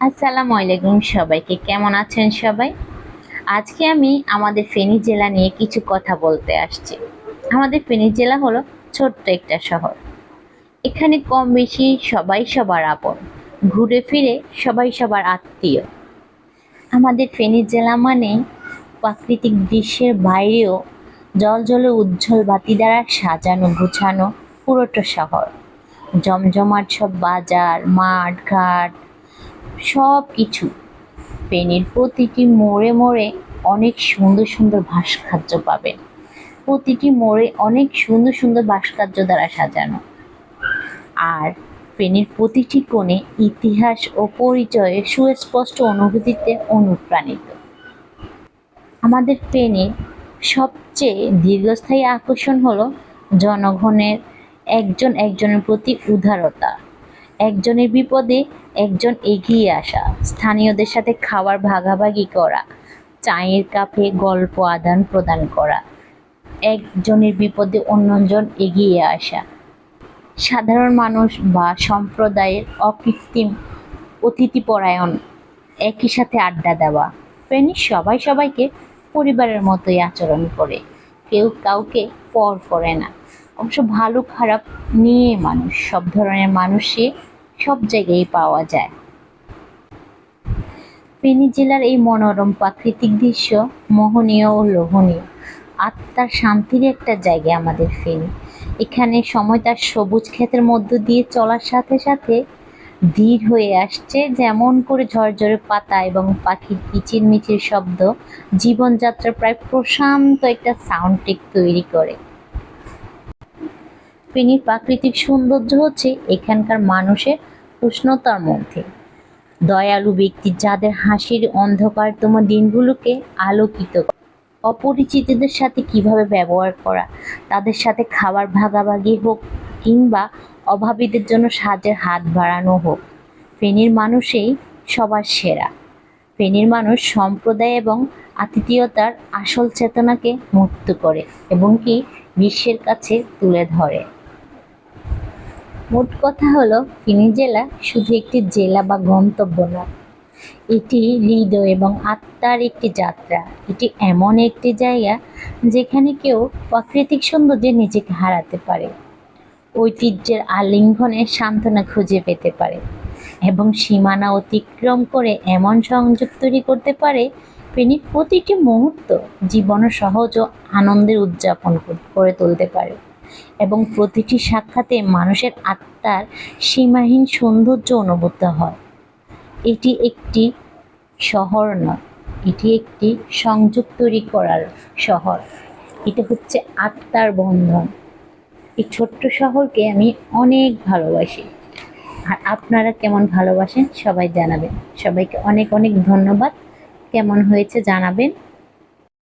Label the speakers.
Speaker 1: আসসালামু আলাইকুম সবাইকে। কেমন আছেন সবাই? আজকে আমি আমাদের ফেনী জেলা নিয়ে কিছু কথা বলতে আসছি। আমাদের ফেনী জেলা হলো ছোট্ট একটা শহর। এখানে কম বেশি সবাই সবার আপন। ঘুরে ফিরে সবাই সবার আত্মীয়। আমাদের ফেনী জেলা মানে প্রাকৃতিক দৃশ্যের বাইরেও জল জলে উজ্জ্বল বাতি দ্বারা সাজানো, গুছানো পুরোটা শহর। জমজমাট সব বাজার, মাঠ, ঘাট সব কিছু পেনের প্রতিটি মোড়ে মোড়ে অনেক সুন্দর সুন্দর ভাস্কর্য পাবেন। প্রতিটি মোড়ে অনেক সুন্দর সুন্দর ভাস্কর্য দ্বারা সাজানো। আর পেনের প্রতিটি কোণে ইতিহাস ও পরিচয়ে সুস্পষ্ট অনুভূতিতে অনুপ্রাণিত। আমাদের ফেনীর সবচেয়ে দীর্ঘস্থায়ী আকর্ষণ হলো জনগণের একজন একজনের প্রতি উদারতা। একজনের বিপদে একজন এগিয়ে আসা, স্থানীয়দের সাথে খাবার ভাগাভাগি করা, চায়ের কাপে গল্প আদান প্রদান করা, একজনের বিপদে অন্যজন এগিয়ে আসা। সাধারণ মানুষ বা সম্প্রদায়ের অকৃত্রিম অতিথিপরায়ণ একই সাথে আড্ডা দেওয়া। ফেনী সবাই সবাইকে পরিবারের মতোই আচরণ করে, কেউ কাউকে পর করে না। অবশ্য ভালো খারাপ নিয়ে মানুষ, সব ধরনের মানুষই সব জায়গায় পাওয়া যায়। ফেনী জেলার এই মনোরম প্রাকৃতিক দৃশ্য মোহনীয় ও লোভনীয়। আত্মার শান্তির একটা জায়গা আমাদের ফেনী। এখানে সময় তার সবুজ ক্ষেতের মধ্য দিয়ে চলার সাথে সাথে ধীর হয়ে আসছে যেমন করে ঝরঝরে পাতা এবং পাখির কিচির মিচির শব্দ জীবনযাত্রা প্রায় প্রশান্ত একটা সাউন্ড টেক তৈরি করে। ফেনীর প্রাকৃতিক সৌন্দর্য হচ্ছে এখানকার মানুষের উষ্ণতার মধ্যে। দয়ালু ব্যক্তি যাদের হাসির অন্ধকারতম দিনগুলোকে আলোকিত অপরিচিতদের সাথে কীভাবে ব্যবহার করা, তাদের সাথে খাবার ভাগাভাগি হোক কিংবা অভাবীদের জন্য সাহায্যের হাত বাড়ানো হোক। ফেনীর মানুষই সবার সেরা। ফেনীর মানুষ সম্প্রদায় এবং আতিথেয়তার আসল চেতনাকে মুক্ত করে এবং কি বিশ্বের কাছে তুলে ধরে। মোট কথা হলো, ফেনী জেলা শুধু একটি জেলা বা গন্তব্য নয়। এটি হৃদয় এবং আত্মার একটি যাত্রা। এটি এমন একটি জায়গা যেখানে কেউ প্রাকৃতিক সৌন্দর্যে নিজেকে হারাতে পারে। ঐতিহ্যের আলিঙ্গনে সান্ত্বনা খুঁজে পেতে পারে এবং সীমানা অতিক্রম করে এমন সংযোগ তৈরি করতে পারে ফেনীর প্রতিটি মুহূর্ত জীবন সহজ ও আনন্দের উদযাপন করে তুলতে পারে। এবং প্রতিটি সাক্ষাতে মানুষের আত্মার সীমাহীন সৌন্দর্য অনুভূত হয়। এটি একটি শহর নয়, এটি একটি সংযোগ তৈরি করার শহর। এটা হচ্ছে আত্মার বন্ধন। এই ছোট্ট শহরকে আমি অনেক ভালোবাসি। আর আপনারা কেমন ভালোবাসেন সবাই জানাবেন। সবাইকে অনেক অনেক ধন্যবাদ। কেমন হয়েছে জানাবেন।